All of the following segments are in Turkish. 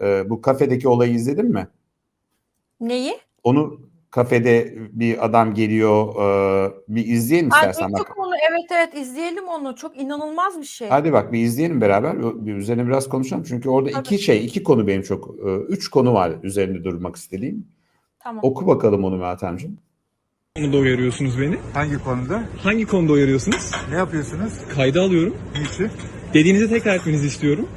Ee, bu kafedeki olayı izledin mi? Neyi? Onu kafede bir adam geliyor. e, bir izleyelim Ay, istersen bak. onu. Evet evet izleyelim onu. Çok inanılmaz bir şey. Hadi bak bir izleyelim beraber. Bir üzerine biraz konuşalım. Çünkü orada Tabii. iki şey, iki konu benim çok, e, üç konu var üzerinde durmak istediğim. Tamam. Oku bakalım onu Meltemciğim. konuda uyarıyorsunuz beni? Hangi konuda? Hangi konuda uyarıyorsunuz? Ne yapıyorsunuz? Kayda alıyorum. Niçin? Dediğinizi tekrar etmenizi istiyorum.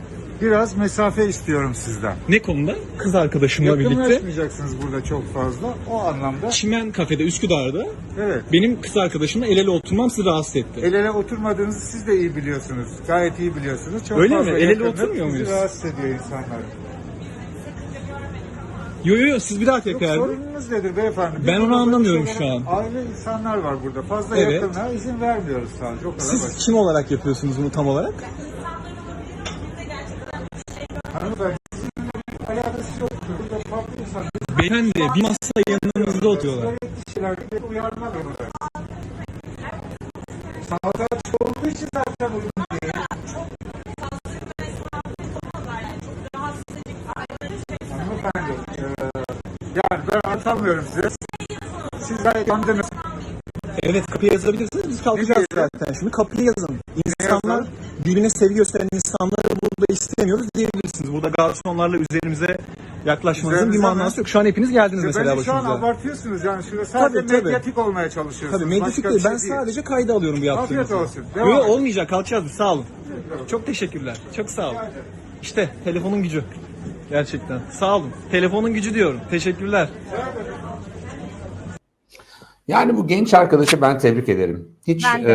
Biraz mesafe istiyorum sizden. Ne konuda? Kız arkadaşımla birlikte. Yakınlaşmayacaksınız burada çok fazla. O anlamda Çimen kafede Üsküdar'da evet. benim kız arkadaşımla el ele oturmam sizi rahatsız etti. El ele oturmadığınızı siz de iyi biliyorsunuz. Gayet iyi biliyorsunuz. Çok Öyle mi? fazla El ele yakınlık oturmuyor bizi muyuz? rahatsız ediyor insanlar. Yo yo yo siz bir daha Yok, tekrar edin. sorununuz nedir beyefendi? Biz Ben onu burada anlamıyorum şu an. Aile insanlar var burada. Fazla Evet. yakınlığa izin vermiyoruz sadece. O kadar Siz basit. kim olarak yapıyorsunuz bunu tam olarak? Hanımefendi sizin alakası yoktur. Burada farklı insanlar. Beyefendi bir masa yanımızda oturuyorlar. Gerekli şeyler uyarmak zorunda. Sabotaj olduğu için zaten uygun yani ben atamıyorum size. Siz gayet yandınız. Evet kapıya yazabilirsiniz biz kalkacağız zaten. Şimdi kapıya yazın. İnsanlar birbirine sevgi gösteren insanları burada istemiyoruz diyebilirsiniz. Burada garsonlarla üzerimize yaklaşmanızın bir Üzerimize manası mi? yok. Şu an hepiniz geldiniz mesela Bence şu an başımıza. abartıyorsunuz yani şurada sadece Tabii, tabii. medyatik olmaya çalışıyorsunuz. Tabii medyatik Başka değil. bir Ben şey değil. sadece kayda alıyorum bu yaptığınızı. Afiyet olsun. Devam yok, edin. olmayacak. Kalkacağız biz. Sağ olun. Çok teşekkürler. Çok sağ olun. İşte telefonun gücü. Gerçekten. Sağ olun. Telefonun gücü diyorum. Teşekkürler. Yani bu genç arkadaşı ben tebrik ederim. Hiç Ben e,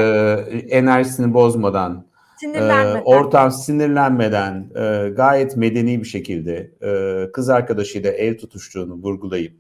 enerjisini bozmadan, e, Sinirlenmeden. ortam sinirlenmeden, e, gayet medeni bir şekilde e, kız arkadaşıyla el tutuştuğunu vurgulayıp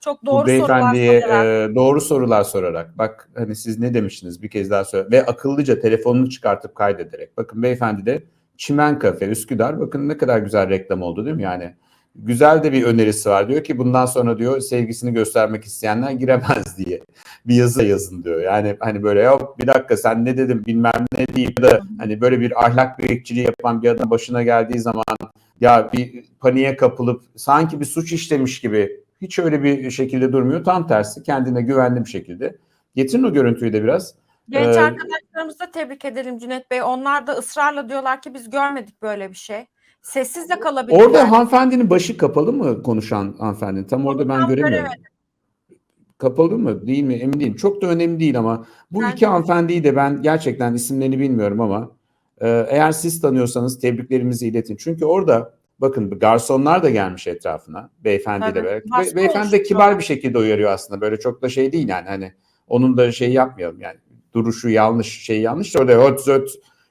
Çok bu doğru sorular beyefendiye sorarak. e, doğru sorular sorarak bak hani siz ne demiştiniz bir kez daha söyle ve akıllıca telefonunu çıkartıp kaydederek bakın beyefendi de Çimen Kafe Üsküdar bakın ne kadar güzel reklam oldu değil mi yani güzel de bir önerisi var diyor ki bundan sonra diyor sevgisini göstermek isteyenler giremez diye bir yazı yazın diyor yani hani böyle ya bir dakika sen ne dedin bilmem ne deyip da hani böyle bir ahlak bekçiliği yapan bir adam başına geldiği zaman ya bir paniğe kapılıp sanki bir suç işlemiş gibi hiç öyle bir şekilde durmuyor. Tam tersi kendine güvenli bir şekilde. Getirin o görüntüyü de biraz. Genç Ee, arkadaşlarımızı da tebrik edelim Cüneyt Bey. Onlar da ısrarla diyorlar ki biz görmedik böyle bir şey. Sessiz de kalabilirler. Orada hanımefendinin başı kapalı mı konuşan hanımefendi? Tam orada ben tam göremiyorum. göremedim. Kapalı mı değil mi emin değilim. Çok da önemli değil ama bu Bence iki de. hanımefendiyi de ben gerçekten isimlerini bilmiyorum ama e, eğer siz tanıyorsanız tebriklerimizi iletin. Çünkü orada bakın garsonlar da gelmiş etrafına beyefendiyle Tabii. beraber. Be- beyefendi de kibar bir şekilde uyarıyor aslında. Böyle çok da şey değil yani hani onun da şey yapmayalım yani duruşu yanlış şey yanlış da orada höt zöt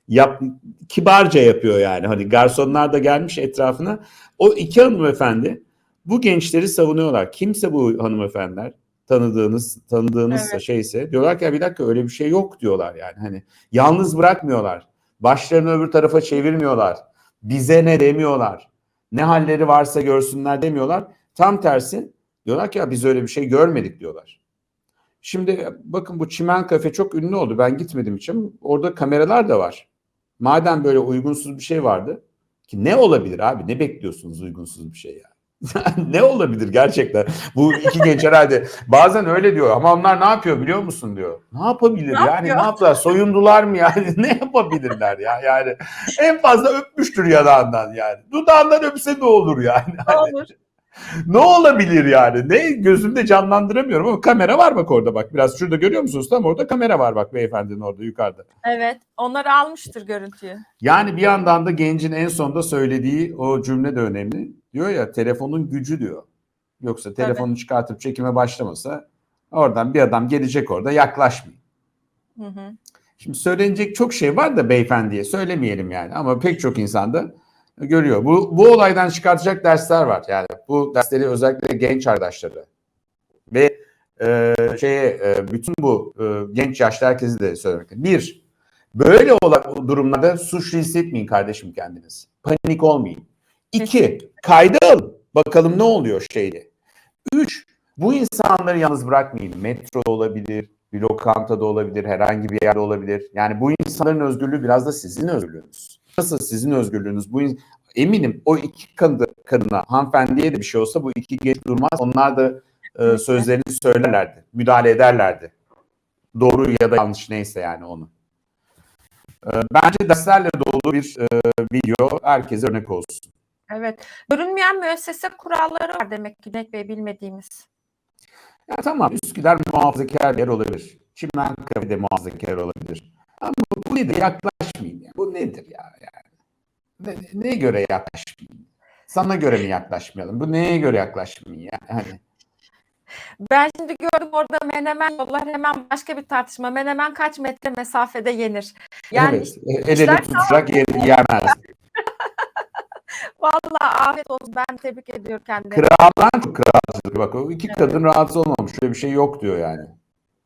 yap, kibarca yapıyor yani. Hani garsonlar da gelmiş etrafına. O iki hanımefendi bu gençleri savunuyorlar. Kimse bu hanımefendiler tanıdığınız tanıdığınız Evet. şeyse diyorlar ki ya bir dakika öyle bir şey yok diyorlar yani hani yalnız bırakmıyorlar. Başlarını öbür tarafa çevirmiyorlar. Bize ne demiyorlar. Ne halleri varsa görsünler demiyorlar. Tam tersi diyorlar ki ya biz öyle bir şey görmedik diyorlar. Şimdi bakın bu Çimen Kafe çok ünlü oldu. Ben gitmedim için. Orada kameralar da var. Madem böyle uygunsuz bir şey vardı ki ne olabilir abi? Ne bekliyorsunuz uygunsuz bir şey ya? ne olabilir gerçekten? Bu iki genç herhalde bazen öyle diyor ama onlar ne yapıyor biliyor musun diyor. Ne yapabilir Ne yani yapıyor? ne yaptılar soyundular mı yani ne yapabilirler ya yani en fazla öpmüştür yanağından yani dudağından öpse ne olur yani olur. Ne olabilir yani ne gözümde canlandıramıyorum ama kamera var bak orada bak biraz şurada görüyor musunuz tam orada kamera var bak beyefendinin orada yukarıda. Evet. Onları almıştır görüntüyü. Yani bir yandan da gencin en sonda söylediği o cümle de önemli. Diyor ya telefonun gücü diyor. Yoksa telefonu çıkartıp çekime başlamasa oradan bir adam gelecek orada yaklaşmayın. Hı hı. Şimdi söylenecek çok şey var da beyefendiye söylemeyelim yani ama pek çok insan da görüyor. Bu, bu olaydan çıkartacak dersler var yani bu dersleri özellikle genç arkadaşları ve e, şeye e, bütün bu e, genç yaşlı herkesi de söylemek. Bir, böyle olan durumlarda suçlu hissetmeyin kardeşim kendiniz. Panik olmayın. İki, kayda alın. Bakalım ne oluyor şeyde. Üç, bu insanları yalnız bırakmayın. Metroda olabilir, bir lokantada olabilir, herhangi bir yerde olabilir. Yani bu insanların özgürlüğü biraz da sizin özgürlüğünüz. Nasıl sizin özgürlüğünüz? Bu in- eminim o iki kadın, kadına hanımefendiye de bir şey olsa bu iki genç durmaz. Onlar da e, sözlerini söylerlerdi. Müdahale ederlerdi. Doğru ya da yanlış neyse yani onu. E, bence derslerle dolu bir e, video herkese örnek olsun. Evet. Görünmeyen müessese kuralları var demek ki Cüneyt Bey bilmediğimiz. Ya tamam Üsküdar muhafazakar bir yer olabilir. Çimenköy'de muhafazakar olabilir. Ama bu nedir? Yaklaşmayayım. ya. Bu nedir ya? Yani? Ne, neye göre yaklaşmayayım? Sana göre mi yaklaşmayalım? Bu neye göre yaklaşmayayım ya? Hani Ben şimdi gördüm orada menemen yollar hemen başka bir tartışma. Menemen kaç metre mesafede yenir? Yani evet, el ele yer, yemez. vallahi afiyet olsun. Ben tebrik ediyorum kendimi. Kraldan çok kralcılık. Bak o iki kadın rahatsız olmamış. Şöyle bir şey yok diyor yani.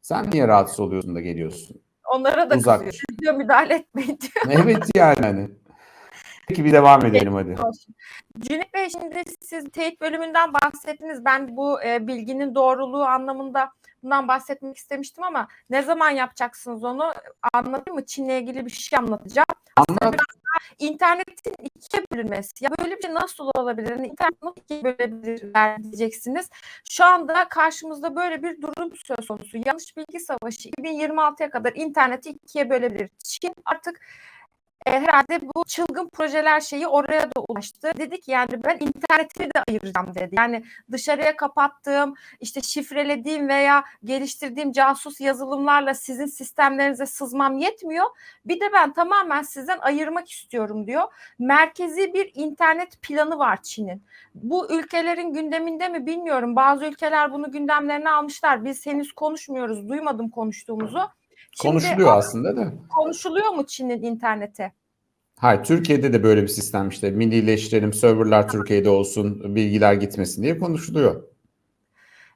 Sen niye rahatsız oluyorsun da geliyorsun? Onlara da Uzak. kızıyor. Siz diyor müdahale etmeyin diyor. Evet yani hani. Peki bir devam edelim hadi. Cüneyt Bey şimdi siz teyit bölümünden bahsettiniz. Ben bu e, bilginin doğruluğu anlamında bundan bahsetmek istemiştim ama ne zaman yapacaksınız onu anlatayım mı? Çin'le ilgili bir şey anlatacağım. İnternetin ikiye bölünmesi. Ya böyle bir şey nasıl olabilir? Yani İnternet nasıl ikiye bölebilirler diyeceksiniz. Şu anda karşımızda böyle bir durum söz konusu. Yanlış bilgi savaşı 2026'ya kadar interneti ikiye bölebilir. Çin artık e, herhalde bu çılgın projeler şeyi oraya da ulaştı. Dedi ki yani ben interneti de ayıracağım dedi. Yani dışarıya kapattığım, işte şifrelediğim veya geliştirdiğim casus yazılımlarla sizin sistemlerinize sızmam yetmiyor. Bir de ben tamamen sizden ayırmak istiyorum diyor. Merkezi bir internet planı var Çin'in. Bu ülkelerin gündeminde mi bilmiyorum. Bazı ülkeler bunu gündemlerine almışlar. Biz henüz konuşmuyoruz. Duymadım konuştuğumuzu. Şimdi Konuşuluyor aslında da. konuşuluyor mu Çin'in internete? Hayır, Türkiye'de de böyle bir sistem işte millileştirelim, serverlar Türkiye'de olsun, bilgiler gitmesin diye konuşuluyor.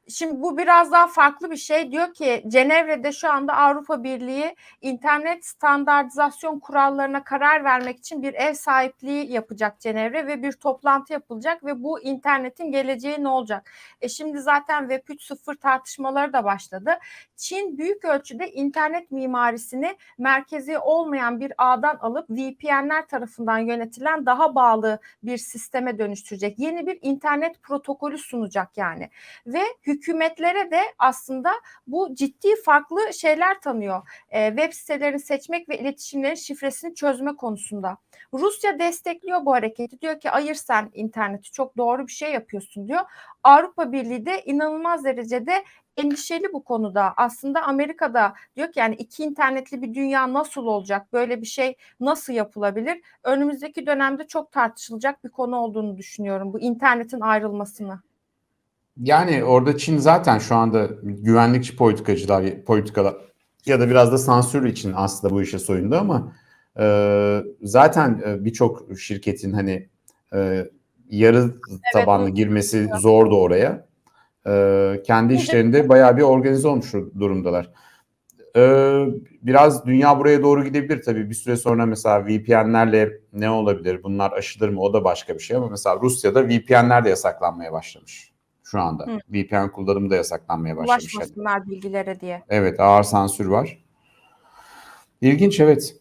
Şimdi bu biraz daha farklı bir şey. Diyor ki Cenevre'de şu anda Avrupa Birliği internet standartizasyon kurallarına karar vermek için bir ev sahipliği yapacak Cenevre ve bir toplantı yapılacak ve bu internetin geleceği ne olacak? E şimdi zaten Web 3.0 tartışmaları da başladı. Çin büyük ölçüde internet mimarisini merkezi olmayan bir ağdan alıp VPN'ler tarafından yönetilen daha bağlı bir sisteme dönüştürecek. Yeni bir internet protokolü sunacak yani. Ve hükümetlere de aslında bu ciddi farklı şeyler tanıyor. E, web sitelerini seçmek ve iletişimlerin şifresini çözme konusunda. Rusya destekliyor bu hareketi. Diyor ki ayır sen interneti çok doğru bir şey yapıyorsun diyor. Avrupa Birliği de inanılmaz derecede endişeli bu konuda. Aslında Amerika'da diyor ki yani iki internetli bir dünya nasıl olacak? Böyle bir şey nasıl yapılabilir? Önümüzdeki dönemde çok tartışılacak bir konu olduğunu düşünüyorum bu internetin ayrılmasını. Yani orada Çin zaten şu anda güvenlikçi politikacılar, politikalar ya da biraz da sansür için aslında bu işe soyundu ama e, zaten e, birçok şirketin hani e, yarı tabanlı girmesi zordu oraya. E, kendi işlerinde bayağı bir organize olmuş durumdalar. E, biraz dünya buraya doğru gidebilir tabii. Bir süre sonra mesela VPN'lerle ne olabilir? Bunlar aşılır mı? O da başka bir şey ama mesela Rusya'da VPN'ler de yasaklanmaya başlamış şu anda. Hı. VPN kullanımı da yasaklanmaya başlamış. Ulaşmasınlar bilgilere diye. Evet ağır sansür var. İlginç evet.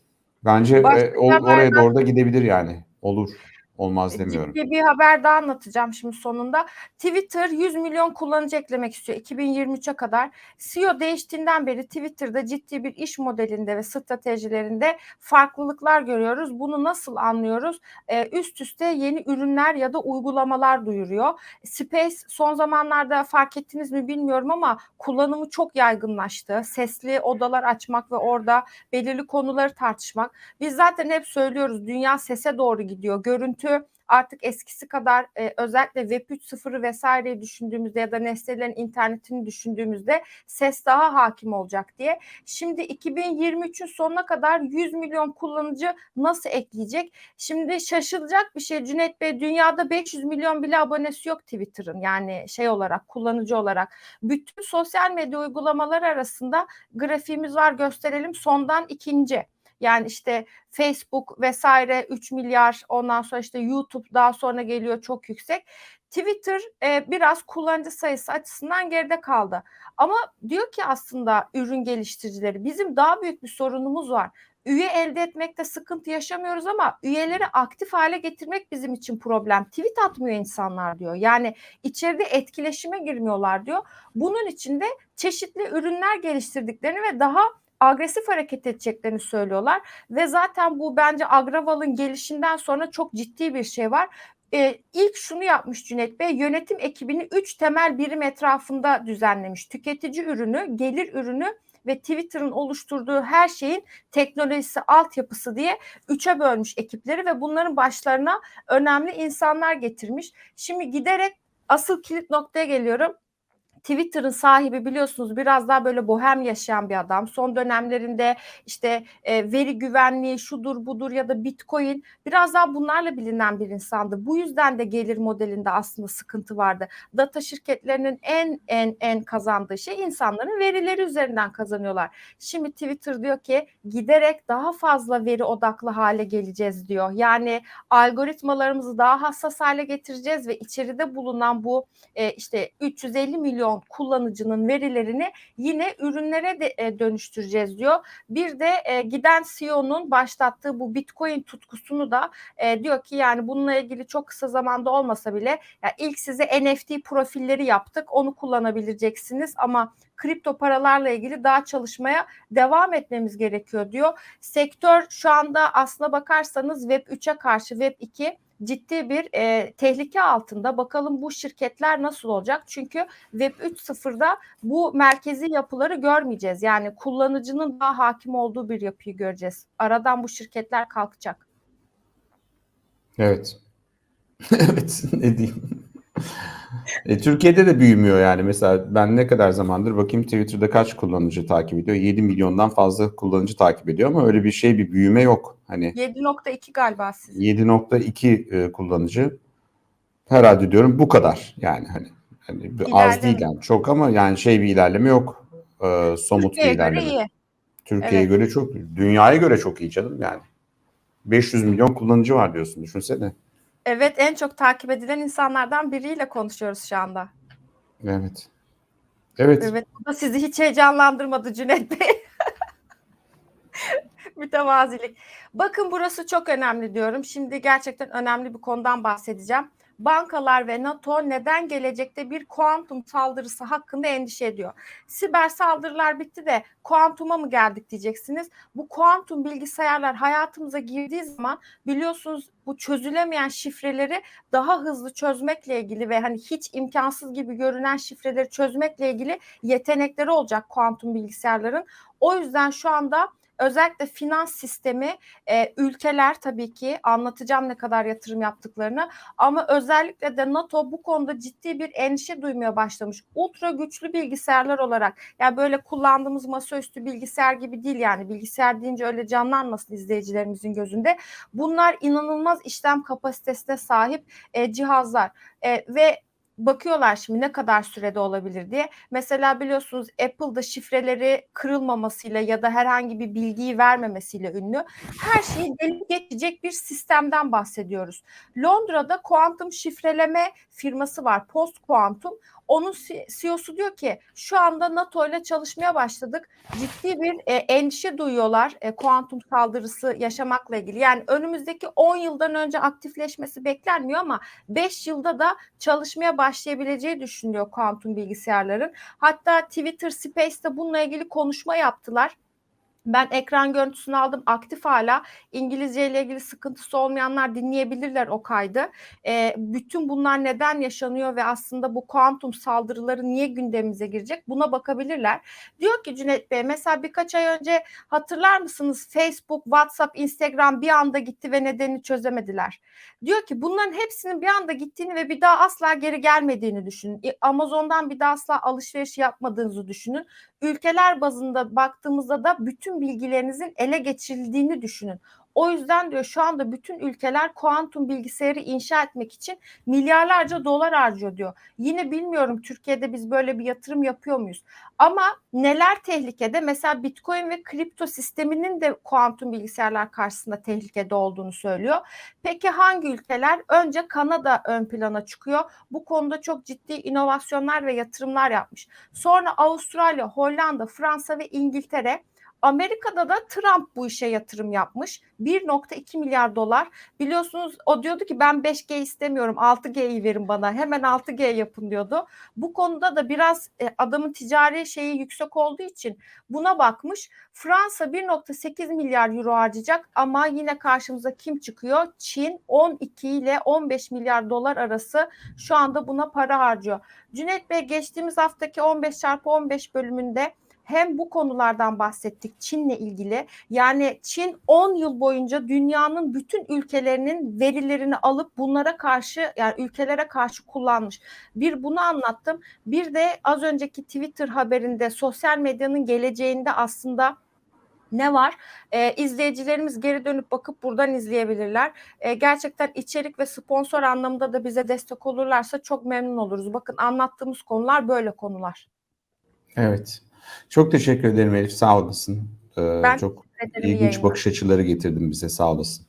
Bence Başka e, o- oraya doğru da gidebilir yani. Olur. Olmaz demiyorum. Ciddi bir haber daha anlatacağım şimdi sonunda. Twitter 100 milyon kullanıcı eklemek istiyor 2023'e kadar. CEO değiştiğinden beri Twitter'da ciddi bir iş modelinde ve stratejilerinde farklılıklar görüyoruz. Bunu nasıl anlıyoruz? Ee, üst üste yeni ürünler ya da uygulamalar duyuruyor. Space son zamanlarda fark ettiniz mi bilmiyorum ama kullanımı çok yaygınlaştı. Sesli odalar açmak ve orada belirli konuları tartışmak. Biz zaten hep söylüyoruz dünya sese doğru gidiyor. Görüntü artık eskisi kadar e, özellikle Web 3.0'ı vesaireyi düşündüğümüzde ya da nesnelerin internetini düşündüğümüzde ses daha hakim olacak diye. Şimdi 2023'ün sonuna kadar 100 milyon kullanıcı nasıl ekleyecek? Şimdi şaşılacak bir şey Cüneyt Bey dünyada 500 milyon bile abonesi yok Twitter'ın yani şey olarak kullanıcı olarak. Bütün sosyal medya uygulamaları arasında grafiğimiz var gösterelim sondan ikinci. Yani işte Facebook vesaire 3 milyar ondan sonra işte YouTube daha sonra geliyor çok yüksek. Twitter e, biraz kullanıcı sayısı açısından geride kaldı. Ama diyor ki aslında ürün geliştiricileri bizim daha büyük bir sorunumuz var. üye elde etmekte sıkıntı yaşamıyoruz ama üyeleri aktif hale getirmek bizim için problem. Tweet atmıyor insanlar diyor. Yani içeride etkileşime girmiyorlar diyor. Bunun için de çeşitli ürünler geliştirdiklerini ve daha agresif hareket edeceklerini söylüyorlar ve zaten bu bence Agraval'ın gelişinden sonra çok ciddi bir şey var. Ee, ilk şunu yapmış Cüneyt Bey, yönetim ekibini üç temel birim etrafında düzenlemiş. Tüketici ürünü, gelir ürünü ve Twitter'ın oluşturduğu her şeyin teknolojisi, altyapısı diye üçe bölmüş ekipleri ve bunların başlarına önemli insanlar getirmiş. Şimdi giderek asıl kilit noktaya geliyorum. Twitter'ın sahibi biliyorsunuz biraz daha böyle bohem yaşayan bir adam. Son dönemlerinde işte e, veri güvenliği şudur budur ya da Bitcoin biraz daha bunlarla bilinen bir insandı. Bu yüzden de gelir modelinde aslında sıkıntı vardı. Data şirketlerinin en en en kazandığı şey insanların verileri üzerinden kazanıyorlar. Şimdi Twitter diyor ki giderek daha fazla veri odaklı hale geleceğiz diyor. Yani algoritmalarımızı daha hassas hale getireceğiz ve içeride bulunan bu e, işte 350 milyon kullanıcının verilerini yine ürünlere de e, dönüştüreceğiz diyor. Bir de e, giden CEO'nun başlattığı bu Bitcoin tutkusunu da e, diyor ki yani bununla ilgili çok kısa zamanda olmasa bile ya ilk size NFT profilleri yaptık. Onu kullanabileceksiniz ama kripto paralarla ilgili daha çalışmaya devam etmemiz gerekiyor diyor. Sektör şu anda aslına bakarsanız Web 3'e karşı Web 2 ciddi bir e, tehlike altında. Bakalım bu şirketler nasıl olacak? Çünkü Web 3.0'da bu merkezi yapıları görmeyeceğiz. Yani kullanıcının daha hakim olduğu bir yapıyı göreceğiz. Aradan bu şirketler kalkacak. Evet. evet ne diyeyim. E, Türkiye'de de büyümüyor yani. Mesela ben ne kadar zamandır bakayım Twitter'da kaç kullanıcı takip ediyor? 7 milyondan fazla kullanıcı takip ediyor ama öyle bir şey bir büyüme yok. Hani 7.2 galiba sizin. 7.2 e, kullanıcı herhalde diyorum bu kadar yani hani, hani az değil yani çok ama yani şey bir ilerleme yok. E, somut Türkiye'ye bir göre ilerleme. iyi. Türkiye'ye Evet. göre çok, dünyaya göre çok iyi canım yani. 500 milyon kullanıcı var diyorsun düşünsene. Evet en çok takip edilen insanlardan biriyle konuşuyoruz şu anda. Evet. Evet. Evet bu da sizi hiç heyecanlandırmadı Cüneyt Bey. Mütevazilik. Bakın burası çok önemli diyorum. Şimdi gerçekten önemli bir konudan bahsedeceğim. Bankalar ve NATO neden gelecekte bir kuantum saldırısı hakkında endişe ediyor? Siber saldırılar bitti de kuantuma mı geldik diyeceksiniz. Bu kuantum bilgisayarlar hayatımıza girdiği zaman biliyorsunuz bu çözülemeyen şifreleri daha hızlı çözmekle ilgili ve hani hiç imkansız gibi görünen şifreleri çözmekle ilgili yetenekleri olacak kuantum bilgisayarların. O yüzden şu anda özellikle finans sistemi e, ülkeler tabii ki anlatacağım ne kadar yatırım yaptıklarını ama özellikle de NATO bu konuda ciddi bir endişe duymaya başlamış. Ultra güçlü bilgisayarlar olarak yani böyle kullandığımız masaüstü bilgisayar gibi değil yani bilgisayar deyince öyle canlanmasın izleyicilerimizin gözünde. Bunlar inanılmaz işlem kapasitesine sahip e, cihazlar e, ve bakıyorlar şimdi ne kadar sürede olabilir diye. Mesela biliyorsunuz Apple'da şifreleri kırılmamasıyla ya da herhangi bir bilgiyi vermemesiyle ünlü. Her şeyi delip geçecek bir sistemden bahsediyoruz. Londra'da kuantum şifreleme firması var. Post Quantum. Onun CEO'su diyor ki şu anda NATO ile çalışmaya başladık. Ciddi bir e, endişe duyuyorlar e, kuantum saldırısı yaşamakla ilgili. Yani önümüzdeki 10 yıldan önce aktifleşmesi beklenmiyor ama 5 yılda da çalışmaya başlayabileceği düşünülüyor kuantum bilgisayarların. Hatta Twitter Space'te bununla ilgili konuşma yaptılar. Ben ekran görüntüsünü aldım aktif hala. İngilizce ile ilgili sıkıntısı olmayanlar dinleyebilirler o kaydı. E, bütün bunlar neden yaşanıyor ve aslında bu kuantum saldırıları niye gündemimize girecek buna bakabilirler. Diyor ki Cüneyt Bey mesela birkaç ay önce hatırlar mısınız Facebook, WhatsApp, Instagram bir anda gitti ve nedenini çözemediler. Diyor ki bunların hepsinin bir anda gittiğini ve bir daha asla geri gelmediğini düşünün. Amazon'dan bir daha asla alışveriş yapmadığınızı düşünün ülkeler bazında baktığımızda da bütün bilgilerinizin ele geçirildiğini düşünün. O yüzden diyor şu anda bütün ülkeler kuantum bilgisayarı inşa etmek için milyarlarca dolar harcıyor diyor. Yine bilmiyorum Türkiye'de biz böyle bir yatırım yapıyor muyuz? Ama neler tehlikede? Mesela Bitcoin ve kripto sisteminin de kuantum bilgisayarlar karşısında tehlikede olduğunu söylüyor. Peki hangi ülkeler? Önce Kanada ön plana çıkıyor. Bu konuda çok ciddi inovasyonlar ve yatırımlar yapmış. Sonra Avustralya, Hollanda, Fransa ve İngiltere Amerika'da da Trump bu işe yatırım yapmış. 1.2 milyar dolar. Biliyorsunuz o diyordu ki ben 5G istemiyorum 6G'yi verin bana hemen 6G yapın diyordu. Bu konuda da biraz e, adamın ticari şeyi yüksek olduğu için buna bakmış. Fransa 1.8 milyar euro harcayacak ama yine karşımıza kim çıkıyor? Çin 12 ile 15 milyar dolar arası şu anda buna para harcıyor. Cüneyt Bey geçtiğimiz haftaki 15 çarpı 15 bölümünde hem bu konulardan bahsettik Çin'le ilgili. Yani Çin 10 yıl boyunca dünyanın bütün ülkelerinin verilerini alıp bunlara karşı yani ülkelere karşı kullanmış. Bir bunu anlattım. Bir de az önceki Twitter haberinde sosyal medyanın geleceğinde aslında ne var? Ee, izleyicilerimiz geri dönüp bakıp buradan izleyebilirler. Ee, gerçekten içerik ve sponsor anlamında da bize destek olurlarsa çok memnun oluruz. Bakın anlattığımız konular böyle konular. Evet. Çok teşekkür ederim Elif. Sağ olasın. Ee, Ben çok ilginç yayınlar. bakış açıları getirdin bize. Sağ olasın.